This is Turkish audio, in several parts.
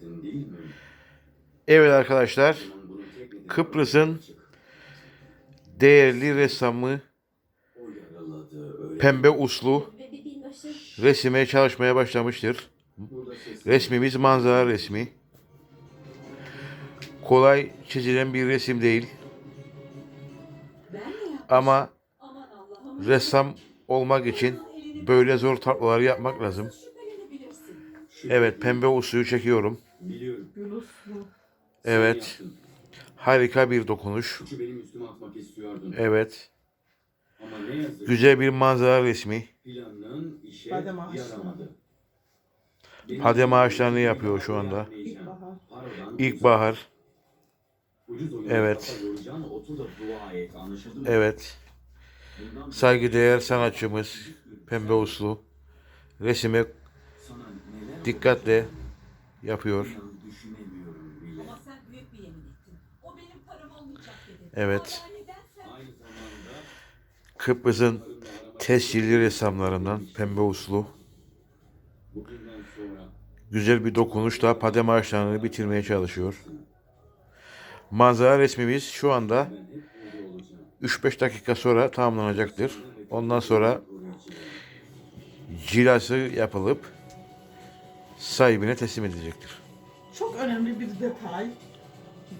görmedin değil mi? Evet arkadaşlar. Kıbrıs'ın. Değerli ressamı. Pembe Uslu binbaşı resime çalışmaya başlamıştır. Resmimiz manzara resmi. Kolay çizilen bir resim değil. Ama ressam olmak için böyle zor tablolar yapmak lazım. Evet pembe usluyu çekiyorum. Biliyorum. Yunuslu. Evet. Sen yaptın. Harika bir dokunuş. Suçu benim üstüme atmak istiyordun. Evet. Ama ne yazık Güzel bir manzara resmi. planın işe Badem ağaçları. yaramadı. Benim Badem ağaçlarını yapıyor şu bahar anda. İlkbahar. Parodan İlkbahar. Ucuz oyunu Evet. kafa yoracağına otur da dua et anlaşıldı mı? Evet. Bundan Saygıdeğer sanatçımız Pembe Uslu resime sana neler dikkatle yapıyor. olacağını düşünemiyorum bile. Ama sen büyük bir yemin ettin. O benim param olmayacak dedin. Evet. Kıbrıs'ın tescilli ressamlarından Pembe Uslu. bugünden sonra Güzel bir dokunuşla padem ağaçlarını bitirmeye çalışıyor. Manzara resmimiz şu anda ben hep burada olacağım. 3-5 dakika sonra tamamlanacaktır. Ondan sonra cilası yapılıp sahibine teslim edilecektir. Çok önemli bir detay.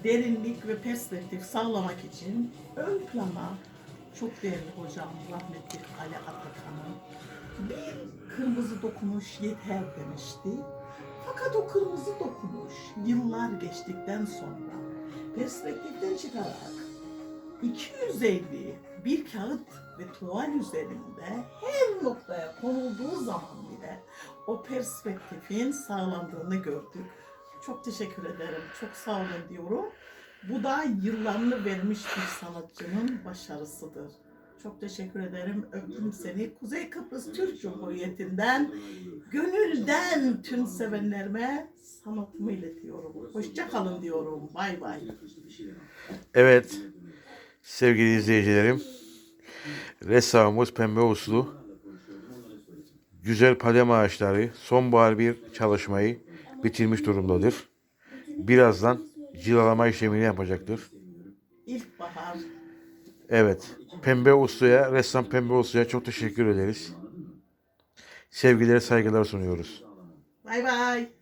Derinlik ve perspektif sağlamak için ön plana çok değerli hocam rahmetli Ali Atakan'ın bir kırmızı dokunuş yeter demişti. Fakat o kırmızı dokunuş yıllar geçtikten sonra perspektiften çıkarak 250 bir kağıt ve tuval üzerinde her noktaya konulduğu zaman bile o perspektifin sağlandığını gördük. Çok teşekkür ederim. Çok sağ olun diyorum. Bu da yıllarını vermiş bir sanatçının başarısıdır. Çok teşekkür ederim. Öptüm seni. Kuzey Kıbrıs Türk Cumhuriyeti'nden gönülden tüm sevenlerime sanatımı iletiyorum. Hoşça kalın diyorum. Bay bay. Evet sevgili izleyicilerim. Ressamımız Pembe Uslu güzel padem ağaçları sonbahar bir çalışmayı bitirmiş durumdadır. Birazdan cilalama işlemini yapacaktır. İlkbahar. Evet. Pembe Uslu'ya, ressam Pembe Uslu'ya çok teşekkür ederiz. Sevgiler, saygılar sunuyoruz. Bay bay.